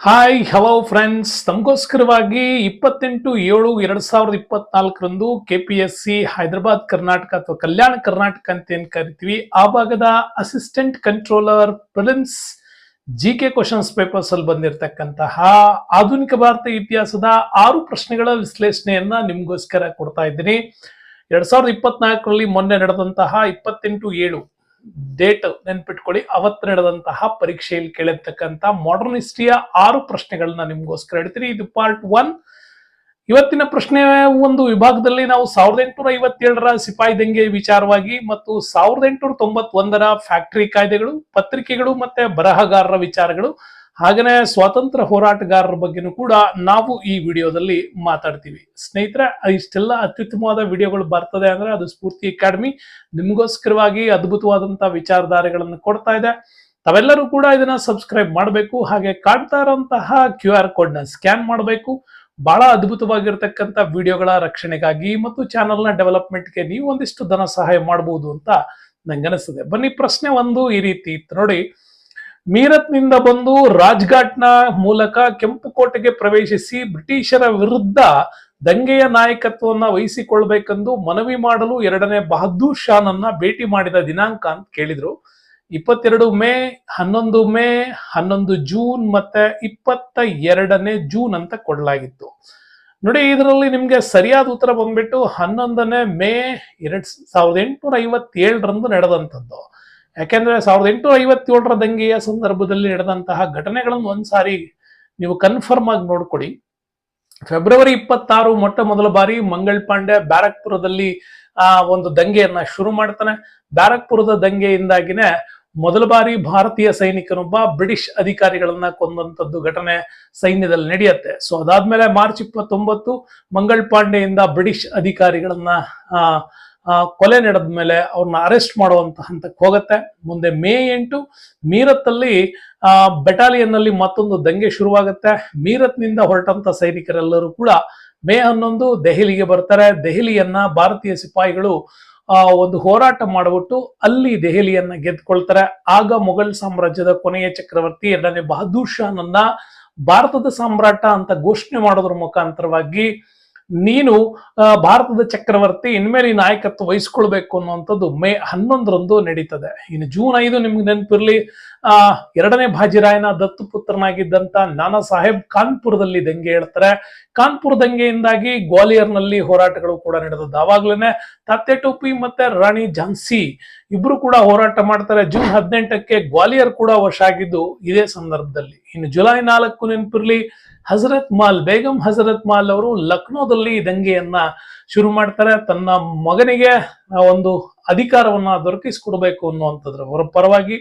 Hi hello friends ತಮಗೋಸ್ಕರವಾಗಿ ಇಪ್ಪತ್ತೆಂಟು ಏಳು ಎರಡ್ ಸಾವಿರದ ಇಪ್ಪತ್ನಾಲ್ಕರಂದು ಕೆಪಿಎಸ್ಸಿ ಹೈದರಾಬಾದ್ ಕರ್ನಾಟಕ ಅಥವಾ ಕಲ್ಯಾಣ ಕರ್ನಾಟಕ ಅಂತ ಏನ್ ಕರಿತೀವಿ? ಆ ಭಾಗದ assistant controller prelims G K questions papers ಅಲ್ಲಿ ಬಂದಿರತಕ್ಕಂತಹ ಆಧುನಿಕ ಭಾರತ ಇತಿಹಾಸದ ಆರು ಪ್ರಶ್ನೆಗಳ ವಿಶ್ಲೇಷಣೆಯನ್ನ ನಿಮ್ಗೋಸ್ಕರ ಕೊಡ್ತಾ ಇದ್ದೀನಿ. ಎರಡ್ ಸಾವಿರದ ಇಪ್ಪತ್ನಾಲ್ಕರಲ್ಲಿ ಮೊನ್ನೆ ನಡೆದಂತಹ ಇಪ್ಪತ್ತೆಂಟು ಏಳು ಡೇಟ್ ನೆನ್ಪಿಟ್ಕೊಳ್ಳಿ. ಅವತ್ತು ನಡೆದಂತಹ ಪರೀಕ್ಷೆಯಲ್ಲಿ ಕೇಳಿರ್ತಕ್ಕಂಥ ಮಾಡರ್ನ್ ಹಿಸ್ಟ್ರಿಯ ಆರು ಪ್ರಶ್ನೆಗಳನ್ನ ನಿಮ್ಗೋಸ್ಕರ ಹೇಳ್ತೀನಿ. ಇದು ಪಾರ್ಟ್ ಒನ್ ಇವತ್ತಿನ ಪ್ರಶ್ನೆ ಒಂದು ವಿಭಾಗದಲ್ಲಿ ನಾವು ಸಾವಿರದ ಎಂಟುನೂರ ಐವತ್ತೇಳರ ಸಿಪಾಯಿ ದಂಗೆ ವಿಚಾರವಾಗಿ ಮತ್ತು ಸಾವಿರದ ಎಂಟುನೂರ ತೊಂಬತ್ತೊಂದರ ಫ್ಯಾಕ್ಟರಿ ಕಾಯ್ದೆಗಳು, ಪತ್ರಿಕೆಗಳು ಮತ್ತೆ ಬರಹಗಾರರ ವಿಚಾರಗಳು. ಹಾಗೇನೆ ಸ್ವಾತಂತ್ರ್ಯ ಹೋರಾಟಗಾರರ ಬಗ್ಗೆನೂ ಕೂಡ ನಾವು ಈ ವಿಡಿಯೋದಲ್ಲಿ ಮಾತಾಡ್ತೀವಿ. ಸ್ನೇಹಿತರೆ, ಇಷ್ಟೆಲ್ಲ ಅತ್ಯುತ್ತಮವಾದ ವಿಡಿಯೋಗಳು ಬರ್ತದೆ ಅಂದ್ರೆ ಅದು ಸ್ಫೂರ್ತಿ ಅಕಾಡೆಮಿ. ನಿಮಗೋಸ್ಕರವಾಗಿ ಅದ್ಭುತವಾದಂತಹ ವಿಚಾರಧಾರೆಗಳನ್ನು ಕೊಡ್ತಾ ಇದೆ. ತಾವೆಲ್ಲರೂ ಕೂಡ ಇದನ್ನ ಸಬ್ಸ್ಕ್ರೈಬ್ ಮಾಡಬೇಕು. ಹಾಗೆ ಕಾಣ್ತಾ ಇರುವಂತಹ ಕ್ಯೂ ಆರ್ ಕೋಡ್ ಸ್ಕ್ಯಾನ್ ಮಾಡಬೇಕು. ಬಹಳ ಅದ್ಭುತವಾಗಿರ್ತಕ್ಕಂಥ ವಿಡಿಯೋಗಳ ರಕ್ಷಣೆಗಾಗಿ ಮತ್ತು ಚಾನೆಲ್ನ ಡೆವಲಪ್ಮೆಂಟ್ಗೆ ನೀವು ಒಂದಿಷ್ಟು ಧನ ಸಹಾಯ ಮಾಡಬಹುದು ಅಂತ ನಂಗೆ ಅನಿಸ್ತದೆ ಬನ್ನಿ ಪ್ರಶ್ನೆ ಒಂದು ಈ ರೀತಿ ಇತ್ತು ನೋಡಿ. ಮೀರತ್ನಿಂದ ಬಂದು ರಾಜ್ಘಾಟ್ನ ಮೂಲಕ ಕೆಂಪುಕೋಟೆಗೆ ಪ್ರವೇಶಿಸಿ ಬ್ರಿಟಿಷರ ವಿರುದ್ಧ ದಂಗೆಯ ನಾಯಕತ್ವವನ್ನ ವಹಿಸಿಕೊಳ್ಬೇಕೆಂದು ಮನವಿ ಮಾಡಲು ಎರಡನೇ ಬಹದ್ದೂರ್ ಶಾನನ್ನ ಭೇಟಿ ಮಾಡಿದ ದಿನಾಂಕ ಅಂತ ಕೇಳಿದ್ರು. ಇಪ್ಪತ್ತೆರಡು ಮೇ, ಹನ್ನೊಂದು ಮೇ, ಹನ್ನೊಂದು ಜೂನ್ ಮತ್ತೆ ಇಪ್ಪತ್ತ ಎರಡನೇ ಜೂನ್ ಅಂತ ಕೊಡಲಾಗಿತ್ತು. ನೋಡಿ, ಇದರಲ್ಲಿ ನಿಮ್ಗೆ ಸರಿಯಾದ ಉತ್ತರ ಬಂದ್ಬಿಟ್ಟು ಹನ್ನೊಂದನೇ ಮೇ ಎರಡ್ ಸಾವಿರದ ಎಂಟುನೂರ ಐವತ್ತೇಳರಂದು ನಡೆದಂಥದ್ದು. ಯಾಕೆಂದ್ರೆ ಸಾವಿರದ ಎಂಟುನೂರ ಐವತ್ತೇಳರ ದಂಗೆಯ ಸಂದರ್ಭದಲ್ಲಿ ನಡೆದಂತಹ ಘಟನೆಗಳನ್ನು ಒಂದ್ಸಾರಿ ನೀವು ಕನ್ಫರ್ಮ್ ಆಗಿ ನೋಡ್ಕೊಡಿ. ಫೆಬ್ರವರಿ ಇಪ್ಪತ್ತಾರು ಮೊಟ್ಟ ಮೊದಲ ಬಾರಿ ಮಂಗಳ್ ಪಾಂಡೆ ಬ್ಯಾರಕ್ಪುರದಲ್ಲಿ, ಆ, ಒಂದು ದಂಗೆಯನ್ನ ಶುರು ಮಾಡ್ತಾನೆ. ಬ್ಯಾರಕ್ಪುರದ ದಂಗೆಯಿಂದಾಗಿನೇ ಮೊದಲ ಬಾರಿ ಭಾರತೀಯ ಸೈನಿಕನೊಬ್ಬ ಬ್ರಿಟಿಷ್ ಅಧಿಕಾರಿಗಳನ್ನ ಕೊಂದಂತದ್ದು ಘಟನೆ ಸೈನ್ಯದಲ್ಲಿ ನಡೆಯುತ್ತೆ. ಸೊ ಅದಾದ್ಮೇಲೆ ಮಾರ್ಚ್ ಇಪ್ಪತ್ತೊಂಬತ್ತು ಮಂಗಳ್ ಪಾಂಡೆಯಿಂದ ಬ್ರಿಟಿಷ್ ಅಧಿಕಾರಿಗಳನ್ನ ಕೊಲೆ ನಡೆದ ಮೇಲೆ ಅವ್ರನ್ನ ಅರೆಸ್ಟ್ ಮಾಡುವಂತ ಹಂತಕ್ಕೆ ಹೋಗುತ್ತೆ. ಮುಂದೆ ಮೇ ಎಂಟು ಬೆಟಾಲಿಯನ್ನಲ್ಲಿ ಮತ್ತೊಂದು ದಂಗೆ ಶುರುವಾಗುತ್ತೆ. ಮೀರತ್ನಿಂದ ಹೊರಟಂತ ಸೈನಿಕರೆಲ್ಲರೂ ಕೂಡ ಮೇ ಹನ್ನೊಂದು ದೆಹಲಿಗೆ ಬರ್ತಾರೆ. ದೆಹಲಿಯನ್ನ ಭಾರತೀಯ ಸಿಪಾಯಿಗಳು ಒಂದು ಹೋರಾಟ ಮಾಡಿಬಿಟ್ಟು ಅಲ್ಲಿ ದೆಹಲಿಯನ್ನ ಗೆದ್ಕೊಳ್ತಾರೆ. ಆಗ ಮೊಘಲ್ ಸಾಮ್ರಾಜ್ಯದ ಕೊನೆಯ ಚಕ್ರವರ್ತಿ ಎರಡನೇ ಬಹದ್ದೂರ್ ಶಾನನ್ನ ಭಾರತದ ಸಾಮ್ರಾಟ ಅಂತ ಘೋಷಣೆ ಮಾಡೋದ್ರ ಮುಖಾಂತರವಾಗಿ ನೀನು ಭಾರತದ ಚಕ್ರವರ್ತಿ, ಇನ್ಮೇಲೆ ನಾಯಕತ್ವ ವಹಿಸ್ಕೊಳ್ಬೇಕು ಅನ್ನುವಂಥದ್ದು ಮೇ ಹನ್ನೊಂದರಂದು ನಡೀತದೆ. ಇನ್ನು ಜೂನ್ ಐದು ನಿಮ್ಗೆ ನೆನಪಿರ್ಲಿ, ಆ, ಎರಡನೇ ಬಾಜಿರಾಯನ ದತ್ತು ಪುತ್ರನಾಗಿದ್ದಂತ ನಾನಾ ಸಾಹೇಬ್ ಕಾನ್ಪುರದಲ್ಲಿ ದಂಗೆ ಹೇಳ್ತಾರೆ ಕಾನ್ಪುರ ದಂಗೆಯಿಂದಾಗಿ ಗ್ವಾಲಿಯರ್ನಲ್ಲಿ ಹೋರಾಟಗಳು ಕೂಡ ನಡೆದದ್ದು. ಆವಾಗ್ಲೇನೆ ತತ್ತೆ ಟೋಪಿ ಮತ್ತೆ ರಾಣಿ ಝಾನ್ಸಿ ಇಬ್ರು ಕೂಡ ಹೋರಾಟ ಮಾಡ್ತಾರೆ. ಜೂನ್ ಹದಿನೆಂಟಕ್ಕೆ ಗ್ವಾಲಿಯರ್ ಕೂಡ ವಶ ಆಗಿದ್ದು ಇದೇ ಸಂದರ್ಭದಲ್ಲಿ. ಇನ್ನು ಜುಲೈ ನಾಲ್ಕು ನೆನಪಿರ್ಲಿ, ಹಜರತ್ ಮಾಲ್, ಬೇಗಂ ಹಜರತ್ ಮಾಲ್ ಅವರು ಲಕ್ನೋದಲ್ಲಿ ದಂಗೆಯನ್ನ ಶುರು ಮಾಡ್ತಾರೆ. ತನ್ನ ಮಗನಿಗೆ ಒಂದು ಅಧಿಕಾರವನ್ನ ದೊರಕಿಸಿಕೊಡ್ಬೇಕು ಅನ್ನುವಂಥದ್ರ ಅವರ ಪರವಾಗಿ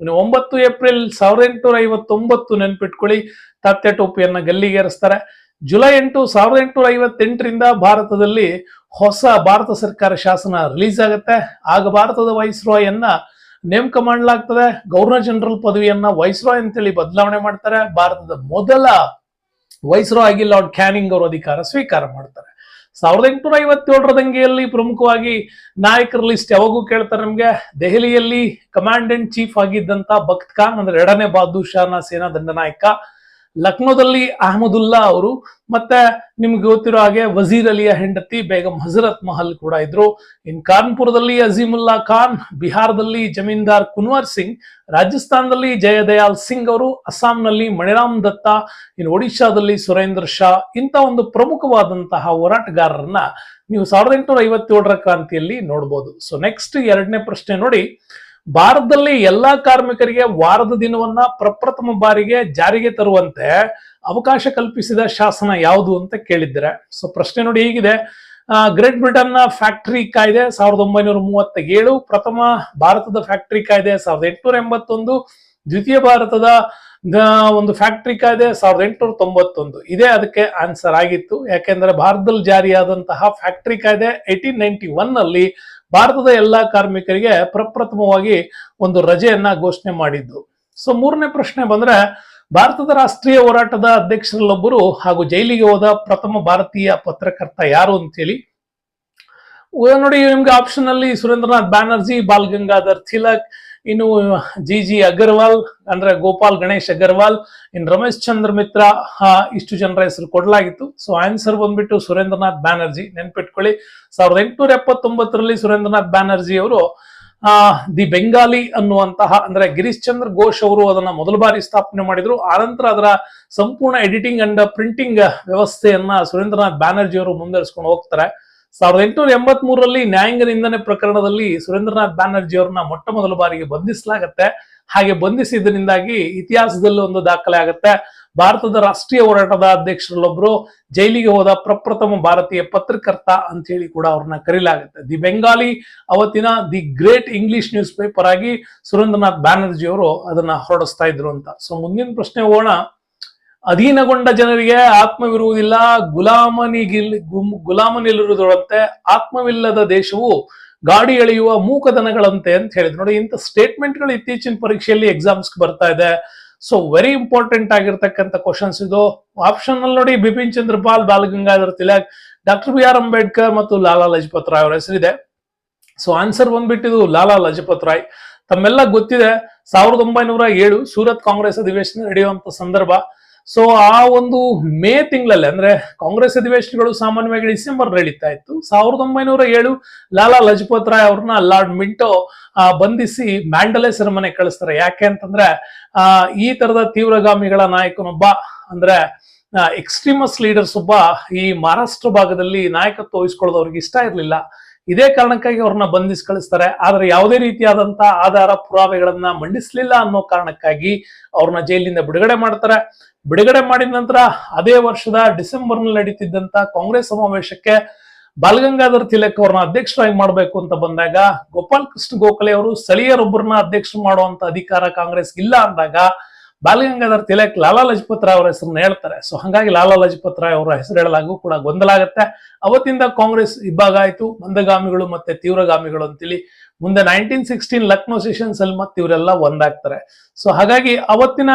ಇನ್ನು ಒಂಬತ್ತು ಏಪ್ರಿಲ್ ಸಾವಿರದ ಎಂಟುನೂರ ಐವತ್ತೊಂಬತ್ತು ನೆನ್ಪಿಟ್ಕೊಳ್ಳಿ ತಾತ್ಯ ಟೋಪಿಯನ್ನ ಗಲ್ಲಿಗೇರಿಸ್ತಾರೆ. ಜುಲೈ ಎಂಟು, ಸಾವಿರದ ಎಂಟುನೂರ ಐವತ್ತೆಂಟರಿಂದ ಭಾರತದಲ್ಲಿ ಹೊಸ ಭಾರತ ಸರ್ಕಾರ ಶಾಸನ ರಿಲೀಸ್ ಆಗುತ್ತೆ. ಆಗ ಭಾರತದ ವೈಸ್ರಾಯನ್ನ ನೇಮಕ ಮಾಡಲಾಗ್ತದೆ ಗವರ್ನರ್ ಜನರಲ್ ಪದವಿಯನ್ನ ವೈಸ್ರಾಯ್ ಅಂತೇಳಿ ಬದಲಾವಣೆ ಮಾಡ್ತಾರೆ. ಭಾರತದ ಮೊದಲ ವೈಸ್ರಾಯ್ ಆಗಿ ಲಾರ್ಡ್ ಕ್ಯಾನಿಂಗ್ ಅವರು ಅಧಿಕಾರ ಸ್ವೀಕಾರ ಮಾಡ್ತಾರೆ. ಸಾವಿರದ ಎಂಟುನೂರ ಐವತ್ತೇಳರ ದಂಗೆಯಲ್ಲಿ ಪ್ರಮುಖವಾಗಿ ನಾಯಕರ ಲಿಸ್ಟ್ ಯಾವಾಗೂ ಕೇಳ್ತಾರೆ ನಮ್ಗೆ. ದೆಹಲಿಯಲ್ಲಿ ಕಮಾಂಡೆಂಟ್ ಚೀಫ್ ಆಗಿದ್ದಂತ ಭಕ್ತ್ ಖಾನ್ ಅಂದ್ರೆ ಎರಡನೇ ಬಹದ್ದೂರ್ ಶಾನ ಸೇನಾ ದಂಡನಾಯಕ ಲಕ್ನೋದಲ್ಲಿ ಅಹಮದುಲ್ಲಾ ಅವರು, ಮತ್ತೆ ನಿಮ್ಗೆ ಗೊತ್ತಿರೋ ಹಾಗೆ ವಜೀರ್ ಅಲಿಯ ಹೆಂಡತಿ ಬೇಗಂ ಹಜರತ್ ಮಹಲ್ ಕೂಡ ಇದ್ರು. ಇನ್ ಕಾನ್ಪುರದಲ್ಲಿ ಅಜೀಮುಲ್ಲಾ ಖಾನ್, ಬಿಹಾರದಲ್ಲಿ ಜಮೀನ್ದಾರ್ ಕುನ್ವರ್ ಸಿಂಗ್, ರಾಜಸ್ಥಾನದಲ್ಲಿ ಜಯದಯಾಲ್ ಸಿಂಗ್ ಅವರು, ಅಸ್ಸಾಂನಲ್ಲಿ ಮಣಿರಾಮ್ ದತ್ತ, ಇನ್ ಒಡಿಶಾದಲ್ಲಿ ಸುರೇಂದ್ರ ಶಾ, ಇಂಥ ಒಂದು ಪ್ರಮುಖವಾದಂತಹ ಹೋರಾಟಗಾರರನ್ನ ನೀವು ಸಾವಿರದ ಎಂಟುನೂರ ಐವತ್ತೇಳರ ಕ್ರಾಂತಿಯಲ್ಲಿ ನೋಡ್ಬೋದು. ಸೊ ನೆಕ್ಸ್ಟ್ ಎರಡನೇ ಪ್ರಶ್ನೆ ನೋಡಿ. ಭಾರತದಲ್ಲಿ ಎಲ್ಲಾ ಕಾರ್ಮಿಕರಿಗೆ ವಾರದ ದಿನವನ್ನ ಪ್ರಪ್ರಥಮ ಬಾರಿಗೆ ಜಾರಿಗೆ ತರುವಂತೆ ಅವಕಾಶ ಕಲ್ಪಿಸಿದ ಶಾಸನ ಯಾವುದು ಅಂತ ಕೇಳಿದ್ದಾರೆ? ಸೊ ಪ್ರಶ್ನೆ ನೋಡಿ ಹೀಗಿದೆ. ಗ್ರೇಟ್ ಬ್ರಿಟನ್ನ ಫ್ಯಾಕ್ಟರಿ ಕಾಯ್ದೆ ಸಾವಿರದ ಒಂಬೈನೂರ ಮೂವತ್ತ ಏಳು ಪ್ರಥಮ ಭಾರತದ ಫ್ಯಾಕ್ಟರಿ ಕಾಯ್ದೆ ಸಾವಿರದ ಎಂಟುನೂರ ಎಂಬತ್ತೊಂದು, ದ್ವಿತೀಯ ಭಾರತದ ಒಂದು ಫ್ಯಾಕ್ಟರಿ ಕಾಯ್ದೆ ಸಾವಿರದ ಎಂಟುನೂರ ತೊಂಬತ್ತೊಂದು. ಇದೇ ಅದಕ್ಕೆ ಆನ್ಸರ್ ಆಗಿತ್ತು. ಯಾಕೆಂದ್ರೆ ಭಾರತದಲ್ಲಿ ಜಾರಿಯಾದಂತಹ ಫ್ಯಾಕ್ಟರಿ ಕಾಯ್ದೆ ಏಟೀನ್ ನೈನ್ಟಿ ಒನ್ನಲ್ಲಿ ಭಾರತದ ಎಲ್ಲಾ ಕಾರ್ಮಿಕರಿಗೆ ಪ್ರಪ್ರಥಮವಾಗಿ ಒಂದು ರಜೆಯನ್ನ ಘೋಷಣೆ ಮಾಡಿದ್ದು. ಸೊ ಮೂರನೇ ಪ್ರಶ್ನೆ ಬಂದ್ರೆ, ಭಾರತದ ರಾಷ್ಟ್ರೀಯ ಹೋರಾಟದ ಅಧ್ಯಕ್ಷರಲ್ಲೊಬ್ಬರು ಹಾಗೂ ಜೈಲಿಗೆ ಹೋದ ಪ್ರಥಮ ಭಾರತೀಯ ಪತ್ರಕರ್ತ ಯಾರು ಅಂತೇಳಿ. ಹೇಳಿ ನೋಡಿ, ನಿಮ್ಗೆ ಆಪ್ಷನ್ ಅಲ್ಲಿ ಸುರೇಂದ್ರನಾಥ್ ಬ್ಯಾನರ್ಜಿ ಬಾಲ್ ಗಂಗಾಧರ್ ತಿಲಕ್ ಇನ್ನು, ಜಿ ಜಿ ಅಗರ್ವಾಲ್, ಅಂದ್ರೆ ಗೋಪಾಲ್ ಗಣೇಶ್ ಅಗರ್ವಾಲ್ ಇನ್ ರಮೇಶ್ ಚಂದ್ರ ಮಿತ್ರ ಇಷ್ಟು ಜನರ ಹೆಸರು ಕೊಡಲಾಗಿತ್ತು. ಸೊ ಆನ್ಸರ್ ಬಂದ್ಬಿಟ್ಟು ಸುರೇಂದ್ರನಾಥ್ ಬ್ಯಾನರ್ಜಿ, ನೆನ್ಪಿಟ್ಕೊಳ್ಳಿ. ಸಾವಿರದ ಎಂಟುನೂರ ಎಪ್ಪತ್ತೊಂಬತ್ತರಲ್ಲಿ ಸುರೇಂದ್ರನಾಥ್ ಬ್ಯಾನರ್ಜಿ ಅವರು, ಆ, ದಿ ಬೆಂಗಾಲಿ ಅನ್ನುವಂತಹ, ಅಂದ್ರೆ ಗಿರೀಶ್ ಚಂದ್ರ ಘೋಷ್ ಅವರು ಅದನ್ನ ಮೊದಲ ಬಾರಿ ಸ್ಥಾಪನೆ ಮಾಡಿದ್ರು. ಆನಂತರ ಅದರ ಸಂಪೂರ್ಣ ಎಡಿಟಿಂಗ್ ಅಂಡ್ ಪ್ರಿಂಟಿಂಗ್ ವ್ಯವಸ್ಥೆಯನ್ನ ಸುರೇಂದ್ರನಾಥ್ ಬ್ಯಾನರ್ಜಿ ಅವರು ಮುಂದುವರಿಸ್ಕೊಂಡು ಹೋಗ್ತಾರೆ. ಸಾವಿರದ ಎಂಟುನೂರ ಎಂಬತ್ ಮೂರರಲ್ಲಿ ನ್ಯಾಯಾಂಗ ನಿಂದನೆ ಪ್ರಕರಣದಲ್ಲಿ ಸುರೇಂದ್ರನಾಥ್ ಬ್ಯಾನರ್ಜಿ ಅವ್ರನ್ನ ಮೊಟ್ಟ ಮೊದಲ ಬಾರಿಗೆ ಬಂಧಿಸಲಾಗತ್ತೆ. ಹಾಗೆ ಬಂಧಿಸಿದ್ರಿಂದಾಗಿ ಇತಿಹಾಸದಲ್ಲಿ ಒಂದು ದಾಖಲೆ ಆಗತ್ತೆ. ಭಾರತದ ರಾಷ್ಟ್ರೀಯ ಹೋರಾಟದ ಅಧ್ಯಕ್ಷರಲ್ಲೊಬ್ರು ಜೈಲಿಗೆ ಹೋದ ಪ್ರಪ್ರಥಮ ಭಾರತೀಯ ಪತ್ರಕರ್ತ ಅಂತ ಹೇಳಿ ಕೂಡ ಅವ್ರನ್ನ ಕರೀಲಾಗುತ್ತೆ. ದಿ ಬೆಂಗಾಲಿ, ಅವತ್ತಿನ the great English news paper ಆಗಿ ಸುರೇಂದ್ರನಾಥ್ ಬ್ಯಾನರ್ಜಿ ಅವರು ಅದನ್ನ ಹೊರಡಿಸ್ತಾ ಇದ್ರು ಅಂತ. ಸೊ ಮುಂದಿನ ಪ್ರಶ್ನೆ ಹೋಗೋಣ. ಅಧೀನಗೊಂಡ ಜನರಿಗೆ ಆತ್ಮವಿರುವುದಿಲ್ಲ, ಗುಲಾಮನಿಗಿಲ್ ಗುಲಾಮನಿಲ್ಲಿರುವುದರಂತೆ ಆತ್ಮವಿಲ್ಲದ ದೇಶವು ಗಾಡಿ ಎಳೆಯುವ ಮೂಕದನಗಳಂತೆ ಅಂತ ಹೇಳಿದ್ರು. ನೋಡಿ, ಇಂಥ ಸ್ಟೇಟ್ಮೆಂಟ್ಗಳು ಇತ್ತೀಚಿನ ಪರೀಕ್ಷೆಯಲ್ಲಿ ಎಕ್ಸಾಮ್ಸ್ ಬರ್ತಾ ಇದೆ. ಸೊ ವೆರಿ ಇಂಪಾರ್ಟೆಂಟ್ ಆಗಿರ್ತಕ್ಕಂಥ ಕ್ವಶನ್ಸ್ ಇದು. ಆಪ್ಷನ್ ಅಲ್ಲಿ ನೋಡಿ, Bipin Chandra Pal Bal Gangadhar Tilak, doctor B R Ambedkar ಮತ್ತು ಲಾಲಾ ಲಜಪತ್ ರಾಯ್ ಅವರ ಹೆಸರಿದೆ. ಸೊ ಆನ್ಸರ್ ಬಂದ್ಬಿಟ್ಟಿದ್ದು ಲಾಲಾ ಲಜಪತ್ ರಾಯ್. ತಮ್ಮೆಲ್ಲ ಗೊತ್ತಿದೆ, ಸಾವಿರದ ಒಂಬೈನೂರ ಏಳು ಸೂರತ್ ಕಾಂಗ್ರೆಸ್ ಅಧಿವೇಶನ ನಡೆಯುವಂತ ಸಂದರ್ಭ. ಸೊ ಆ ಒಂದು ಮೇ ತಿಂಗಳಲ್ಲಿ, ಅಂದ್ರೆ ಕಾಂಗ್ರೆಸ್ ಅಧಿವೇಶನಗಳು ಸಾಮಾನ್ಯವಾಗಿ ಡಿಸೆಂಬರ್ ನಡೀತಾ ಇತ್ತು. ಸಾವಿರದ ಒಂಬೈನೂರ ಏಳು ಲಾಲಾ ಲಜಪತ್ ರಾಯ್ ಅವ್ರನ್ನ ಲಾರ್ಡ್ ಮಿಂಟೋ ಬಂಧಿಸಿ ಮ್ಯಾಂಡಲೆ ಸೆರೆಮನೆ ಕಳಿಸ್ತಾರೆ. ಯಾಕೆ ಅಂತಂದ್ರೆ, ಆ, ಈ ತರದ ತೀವ್ರಗಾಮಿಗಳ ನಾಯಕನೊಬ್ಬ, ಅಂದ್ರೆ ಎಕ್ಸ್ಟ್ರೀಮಸ್ ಲೀಡರ್ಸ್ ಒಬ್ಬ ಈ ಮಹಾರಾಷ್ಟ್ರ ಭಾಗದಲ್ಲಿ ನಾಯಕತ್ವ ವಹಿಸ್ಕೊಳ್ಳೋದು ಅವ್ರಿಗೆ ಇಷ್ಟ ಇರಲಿಲ್ಲ. ಇದೇ ಕಾರಣಕ್ಕಾಗಿ ಅವ್ರನ್ನ ಬಂಧಿಸಿ ಕಳಿಸ್ತಾರೆ. ಆದ್ರೆ ಯಾವುದೇ ರೀತಿಯಾದಂತ ಆಧಾರ ಪುರಾವೆಗಳನ್ನ ಮಂಡಿಸ್ಲಿಲ್ಲ ಅನ್ನೋ ಕಾರಣಕ್ಕಾಗಿ ಅವ್ರನ್ನ ಜೈಲಿಂದ ಬಿಡುಗಡೆ ಮಾಡ್ತಾರೆ. ಬಿಡುಗಡೆ ಮಾಡಿದ ನಂತರ ಅದೇ ವರ್ಷದ ಡಿಸೆಂಬರ್ನಲ್ಲಿ ನಡೀತಿದ್ದಂತ ಕಾಂಗ್ರೆಸ್ ಸಮಾವೇಶಕ್ಕೆ ಬಾಲಗಂಗಾಧರ್ ತಿಲಕ್ ಅವ್ರನ್ನ ಅಧ್ಯಕ್ಷರಾಗಿ ಮಾಡಬೇಕು ಅಂತ ಬಂದಾಗ ಗೋಪಾಲ್ ಕೃಷ್ಣ ಗೋಖಲೆ ಅವರು ಸ್ಥಳೀಯರೊಬ್ಬರನ್ನ ಅಧ್ಯಕ್ಷರು ಮಾಡುವಂತ ಅಧಿಕಾರ ಕಾಂಗ್ರೆಸ್ ಇಲ್ಲ ಅಂದಾಗ ಬಾಲಗಂಗಾಧರ್ ತಿಲಕ್ ಲಾಲಾ ಲಜಪತ್ ರಾಯ್ ಅವರ ಹೆಸರನ್ನ ಹೇಳ್ತಾರೆ. ಸೊ ಹಂಗಾಗಿ ಲಾಲಾ ಲಜಪತ್ ರಾಯ್ ಅವರ ಹೆಸರು ಹೇಳಲಾಗೂ ಕೂಡ ಗೊಂದಲ ಆಗುತ್ತೆ. ಅವತ್ತಿಂದ ಕಾಂಗ್ರೆಸ್ ಇಬ್ಬಾಗ ಆಯ್ತು. ಮಂದಗಾಮಿಗಳು ಮತ್ತೆ ತೀವ್ರಗಾಮಿಗಳು ಅಂತೇಳಿ ಮುಂದೆ ನೈನ್ಟೀನ್ ಸಿಕ್ಸ್ಟೀನ್ ಲಕ್ನೋ ಸೆಷನ್ಸ್ ಅಲ್ಲಿ ಮತ್ತೆ ಇವರೆಲ್ಲ ಒಂದಾಗ್ತಾರೆ. ಸೊ ಹಾಗಾಗಿ ಅವತ್ತಿನ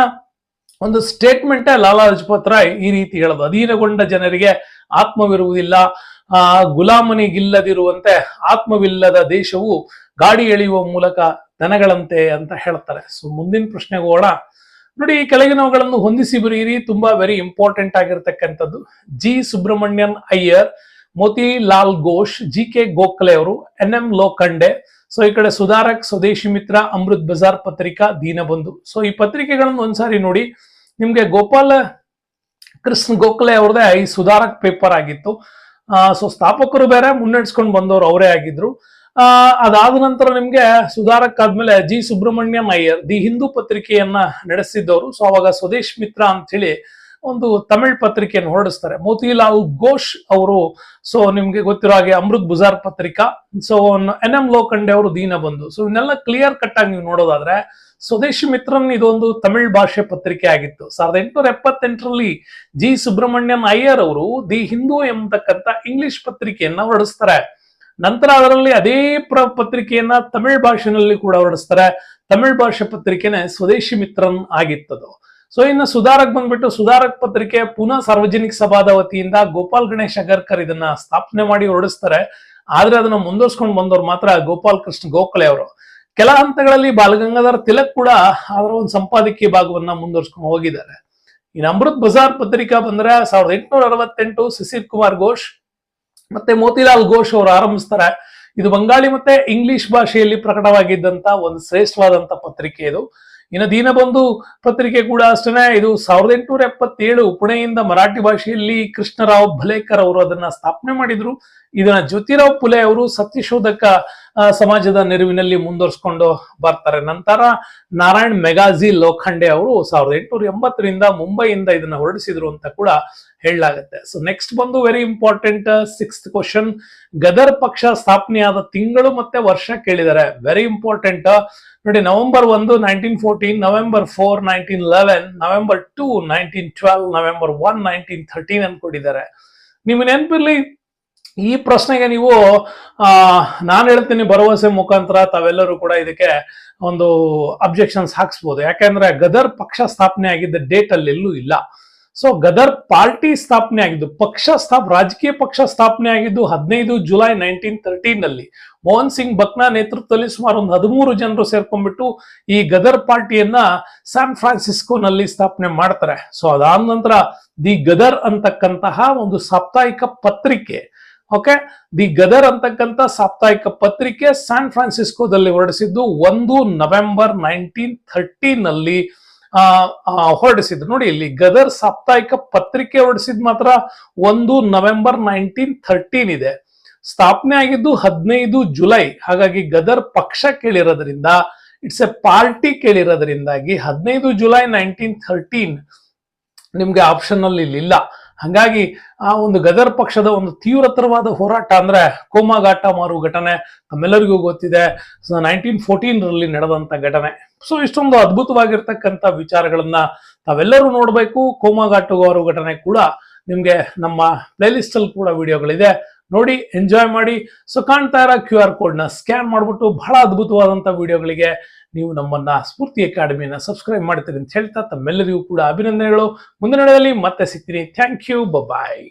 ಒಂದು ಸ್ಟೇಟ್ಮೆಂಟ್ ಲಾಲಾ ಲಜಪತ್ ರಾಯ್ ಈ ರೀತಿ ಹೇಳೋದು. ಅಧೀನಗೊಂಡ ಜನರಿಗೆ ಆತ್ಮವಿರುವುದಿಲ್ಲ. ಆ, ಗುಲಾಮನಿಗಿಲ್ಲದಿರುವಂತೆ ಆತ್ಮವಿಲ್ಲದ ದೇಶವು ಗಾಡಿ ಎಳೆಯುವ ಮೂಲಕ ದನಗಳಂತೆ ಅಂತ ಹೇಳ್ತಾರೆ. ಸೊ ಮುಂದಿನ ಪ್ರಶ್ನೆಗೋಣ ನೋಡಿ, ಈ ಕೆಳಗಿನವುಗಳನ್ನು ಹೊಂದಿಸಿ ಬರೀರಿ. ತುಂಬಾ ವೆರಿ ಇಂಪಾರ್ಟೆಂಟ್ ಆಗಿರ್ತಕ್ಕಂಥದ್ದು. G. Subramania Iyer Motilal Ghosh, G. K. Gokhale ಅವರು, ಎನ್. ಎಂ. ಲೋಖಂಡೆ, ಸೊ ಈ ಕಡೆ ಸುಧಾರಕ್, ಸ್ವದೇಶಿ ಮಿತ್ರ, ಅಮೃತ್ ಬಜಾರ್ ಪತ್ರಿಕಾ, ದೀನಬಂಧು. ಸೊ ಈ ಪತ್ರಿಕೆಗಳನ್ನು ಒಂದ್ಸಾರಿ ನೋಡಿ. ನಿಮ್ಗೆ ಗೋಪಾಲ ಕೃಷ್ಣ ಗೋಖಲೆ ಅವ್ರದೇ ಈ ಸುಧಾರಕ್ ಪೇಪರ್ ಆಗಿತ್ತು. ಸೊ ಸ್ಥಾಪಕರು ಬೇರೆ, ಮುನ್ನಡೆಸ್ಕೊಂಡು ಬಂದವರು ಅವರೇ ಆಗಿದ್ರು. ಅದಾದ ನಂತರ ನಿಮ್ಗೆ ಸುಧಾರಕ್ಕಾದ್ಮೇಲೆ ಜಿ ಸುಬ್ರಹ್ಮಣ್ಯಂ ಅಯ್ಯರ್ ದಿ ಹಿಂದೂ ಪತ್ರಿಕೆಯನ್ನ ನಡೆಸಿದ್ದವರು. ಸೊ ಅವಾಗ ಸ್ವದೇಶ್ ಮಿತ್ರ ಅಂತ ಹೇಳಿ ಒಂದು ತಮಿಳ್ ಪತ್ರಿಕೆಯನ್ನು ಹೊರಡಿಸ್ತಾರೆ. ಮೋತಿಲಾಲ್ ಘೋಷ್ ಅವರು ಸೊ ನಿಮ್ಗೆ ಗೊತ್ತಿರೋ ಹಾಗೆ ಅಮೃತ್ ಬುಜಾರ್ ಪತ್ರಿಕಾ ಸೊ ಎನ್ ಎಂ ಲೋಖಂಡೆ ಅವರು ದೀನ ಬಂದು ಸೊ ಇವನ್ನೆಲ್ಲ ಕ್ಲಿಯರ್ ಕಟ್ ಆಗಿ ನೀವು ನೋಡೋದಾದ್ರೆ ಸ್ವದೇಶಿ ಮಿತ್ರನ್ ಇದೊಂದು ತಮಿಳ್ ಭಾಷೆ ಪತ್ರಿಕೆ ಆಗಿತ್ತು. ಸಾವಿರದ ಎಂಟುನೂರ ಎಪ್ಪತ್ತೆಂಟರಲ್ಲಿ ಜಿ ಸುಬ್ರಹ್ಮಣ್ಯಂ ಅಯ್ಯರ್ ಅವರು ದಿ ಹಿಂದೂ ಎಂಬತಕ್ಕಂತ ಇಂಗ್ಲಿಷ್ ಪತ್ರಿಕೆಯನ್ನ ಹೊರಡಿಸ್ತಾರೆ. ನಂತರ ಅದರಲ್ಲಿ ಅದೇ ಪ್ರ ಪತ್ರಿಕೆಯನ್ನ ತಮಿಳ್ ಭಾಷೆನಲ್ಲಿ ಕೂಡ ಹೊರಡಿಸ್ತಾರೆ. ತಮಿಳ್ ಭಾಷೆ ಪತ್ರಿಕೆನೆ ಸ್ವದೇಶಿ ಮಿತ್ರನ್ ಆಗಿತ್ತದು. ಸೊ ಇನ್ನು ಸುಧಾರಕ್ ಬಂದ್ಬಿಟ್ಟು ಸುಧಾರಕ್ ಪತ್ರಿಕೆ ಪುನಃ ಸಾರ್ವಜನಿಕ ಸಭಾದ ವತಿಯಿಂದ ಗೋಪಾಲ್ ಗಣೇಶ್ ಅಗರ್ಕರ್ ಇದನ್ನ ಸ್ಥಾಪನೆ ಮಾಡಿ ಹೊರಡಿಸ್ತಾರೆ. ಆದ್ರೆ ಅದನ್ನ ಮುಂದುವರ್ಸ್ಕೊಂಡು ಬಂದವ್ರು ಮಾತ್ರ ಗೋಪಾಲ್ ಕೃಷ್ಣ ಗೋಖಲೆ ಅವರು. ಕೆಲ ಹಂತಗಳಲ್ಲಿ ಬಾಲಗಂಗಾಧರ್ ತಿಲಕ್ ಕೂಡ ಅದರ ಒಂದು ಸಂಪಾದಕೀಯ ಭಾಗವನ್ನ ಮುಂದುವರ್ಸ್ಕೊಂಡು ಹೋಗಿದ್ದಾರೆ. ಇನ್ನು ಅಮೃತ್ ಬಜಾರ್ ಪತ್ರಿಕಾ ಬಂದ್ರೆ ಸಾವಿರದ ಎಂಟುನೂರ ಅರವತ್ತೆಂಟು ಸಿಸಿರ್ ಕುಮಾರ್ ಘೋಷ್ ಮತ್ತೆ ಮೋತಿಲಾಲ್ ಘೋಷ್ ಅವರು ಆರಂಭಿಸ್ತಾರೆ. ಇದು ಬಂಗಾಳಿ ಮತ್ತೆ ಇಂಗ್ಲಿಷ್ ಭಾಷೆಯಲ್ಲಿ ಪ್ರಕಟವಾಗಿದ್ದಂತ ಒಂದು ಶ್ರೇಷ್ಠವಾದಂತ ಪತ್ರಿಕೆ ಇದು. ಇನ್ನು ದೀನಬಂಧು ಪತ್ರಿಕೆ ಕೂಡ ಅಷ್ಟೇ ಇದು ಸಾವಿರದ ಎಂಟುನೂರ ಎಪ್ಪತ್ತೇಳು ಪುಣೆಯಿಂದ ಮರಾಠಿ ಭಾಷೆಯಲ್ಲಿ ಕೃಷ್ಣರಾವ್ ಭಲೇಕರ್ ಅವರು ಅದನ್ನ ಸ್ಥಾಪನೆ ಮಾಡಿದ್ರು. ಇದನ್ನ ಜ್ಯೋತಿರಾವ್ ಪುಲೆ ಅವರು ಸತ್ಯಶೋಧಕ ಸಮಾಜದ ನೆರವಿನಲ್ಲಿ ಮುಂದುವರ್ಸ್ಕೊಂಡು ಬರ್ತಾರೆ. ನಂತರ ನಾರಾಯಣ್ ಮೆಗಾಜಿ ಲೋಖಂಡೆ ಅವರು ಸಾವಿರದ ಎಂಟುನೂರ ಎಂಬತ್ತರಿಂದ ಮುಂಬೈಯಿಂದ ಇದನ್ನ ಹೊರಡಿಸಿದ್ರು ಅಂತ ಕೂಡ ಹೇಳಲಾಗುತ್ತೆ. ಸೊ ನೆಕ್ಸ್ಟ್ ಬಂದು very important sixth question Ghadar ಪಕ್ಷ ಸ್ಥಾಪನೆಯಾದ ತಿಂಗಳು ಮತ್ತೆ ವರ್ಷ ಕೇಳಿದ್ದಾರೆ ವೆರಿ ಇಂಪಾರ್ಟೆಂಟ್ ನೋಡಿ ನವೆಂಬರ್ ಒಂದು nineteen fourteen November four nineteen eleven November two nineteen twelve November one nineteen thirteen ಅಂತ ಕೊಟ್ಟಿದ್ದಾರೆ ನಿಮ್ಮ ನೆನಪಿರ್ಲಿ, ಈ ಪ್ರಶ್ನೆಗೆ ನೀವು, ಆ, ನಾನು ಹೇಳ್ತೀನಿ ಭರವಸೆ ಮುಖಾಂತರ ತಾವೆಲ್ಲರೂ ಕೂಡ ಇದಕ್ಕೆ ಒಂದು ಅಬ್ಜೆಕ್ಷನ್ಸ್ ಹಾಕ್ಸ್ಬೋದು. ಯಾಕೆಂದ್ರೆ ಗದರ್ ಪಕ್ಷ ಸ್ಥಾಪನೆ ಆಗಿದ್ದ ಡೇಟ್ ಅಲ್ಲಿ ಎಲ್ಲೂ ಇಲ್ಲ. ಸೊ ಗದರ್ ಪಾರ್ಟಿ ಸ್ಥಾಪನೆ ಆಗಿದ್ದು ಪಕ್ಷ ಸ್ಥಾಪ ರಾಜಕೀಯ ಪಕ್ಷ ಸ್ಥಾಪನೆ ಆಗಿದ್ದು ಹದಿನೈದು ಜುಲೈ ನೈನ್ಟೀನ್ ತರ್ಟೀನ್ನಲ್ಲಿ ಮೋಹನ್ ಸಿಂಗ್ ಬಕ್ನಾ ನೇತೃತ್ವದಲ್ಲಿ ಸುಮಾರು ಒಂದು ಹದಿಮೂರು ಜನರು ಸೇರ್ಕೊಂಡ್ಬಿಟ್ಟು ಈ ಗದರ್ ಪಾರ್ಟಿಯನ್ನ ಸ್ಯಾನ್ ಫ್ರಾನ್ಸಿಸ್ಕೋನಲ್ಲಿ ಸ್ಥಾಪನೆ ಮಾಡ್ತಾರೆ. ಸೊ ಅದಾದ ನಂತರ ದಿ ಗದರ್ ಅಂತಕ್ಕಂತಹ ಒಂದು ಸಾಪ್ತಾಹಿಕ ಪತ್ರಿಕೆ ಓಕೆ ದಿ ಗದರ್ ಅಂತಕ್ಕಂಥ ಸಾಪ್ತಾಹಿಕ ಪತ್ರಿಕೆ ಸ್ಯಾನ್ ಫ್ರಾನ್ಸಿಸ್ಕೋದಲ್ಲಿ ಹೊರಡಿಸಿದ್ದು ಒಂದು ನವೆಂಬರ್ ನೈನ್ಟೀನ್ ಥರ್ಟೀನ್ ಆ, ಹೊರಡಿಸಿದ್ರು. ನೋಡಿ, ಇಲ್ಲಿ ಗದರ್ ಸಾಪ್ತಾಹಿಕ ಪತ್ರಿಕೆ ಹೊರಡಿಸಿದ್ ಮಾತ್ರ ಒಂದು ನವೆಂಬರ್ ನೈನ್ಟೀನ್ ಥರ್ಟೀನ್ ಇದೆ. ಸ್ಥಾಪನೆ ಆಗಿದ್ದು ಹದಿನೈದು ಜುಲೈ. ಹಾಗಾಗಿ ಗದರ್ ಪಕ್ಷ ಕೇಳಿರೋದ್ರಿಂದ ಇಟ್ಸ್ ಎ ಪಾರ್ಟಿ ಕೇಳಿರೋದ್ರಿಂದಾಗಿ ಹದಿನೈದು ಜುಲೈ ನೈನ್ಟೀನ್ ಥರ್ಟೀನ್ ನಿಮ್ಗೆ ಆಪ್ಷನ್ ಅಲ್ಲಿ ಇಲ್ಲಿಲ್ಲ ಹಾಗಾಗಿ ಆ ಒಂದು ಗದರ್ ಪಕ್ಷದ ಒಂದು ತೀವ್ರತರವಾದ ಹೋರಾಟ ಅಂದ್ರೆ ಕೋಮಾಘಾಟ ಮಾರು ಘಟನೆ ತಮ್ಮೆಲ್ಲರಿಗೂ ಗೊತ್ತಿದೆ. ನೈನ್ಟೀನ್ ಫೋರ್ಟೀನ್ ರಲ್ಲಿ ನಡೆದಂತ ಘಟನೆ. ಸೊ ಇಷ್ಟೊಂದು ಅದ್ಭುತವಾಗಿರ್ತಕ್ಕಂಥ ವಿಚಾರಗಳನ್ನ ತಾವೆಲ್ಲರೂ ನೋಡಬೇಕು. ಕೋಮಾಘಾಟುಗಾರು ಘಟನೆ ಕೂಡ ನಿಮ್ಗೆ ನಮ್ಮ ಪ್ಲೇಲಿಸ್ಟ್ ಅಲ್ಲಿ ಕೂಡ ವಿಡಿಯೋಗಳಿದೆ. ನೋಡಿ ಎಂಜಾಯ್ ಮಾಡಿ. ಸೊ ಕಾಣ್ತಾ ಇರೋ ಕ್ಯೂ ಆರ್ ಕೋಡ್ನ ಸ್ಕ್ಯಾನ್ ಮಾಡ್ಬಿಟ್ಟು ಬಹಳ ಅದ್ಭುತವಾದಂತ ವಿಡಿಯೋಗಳಿಗೆ ನೀವು ನಮ್ಮನ್ನ ಸ್ಫೂರ್ತಿ ಅಕಾಡೆಮಿನ ಸಬ್ಸ್ಕ್ರೈಬ್ ಮಾಡ್ತೀರಿ ಅಂತ ಹೇಳ್ತಾ ತಮ್ಮೆಲ್ಲರಿಗೂ ಕೂಡ ಅಭಿನಂದನೆಗಳು. ಮುಂದಿನ ಮತ್ತೆ ಸಿಗ್ತೀನಿ. Thank you bye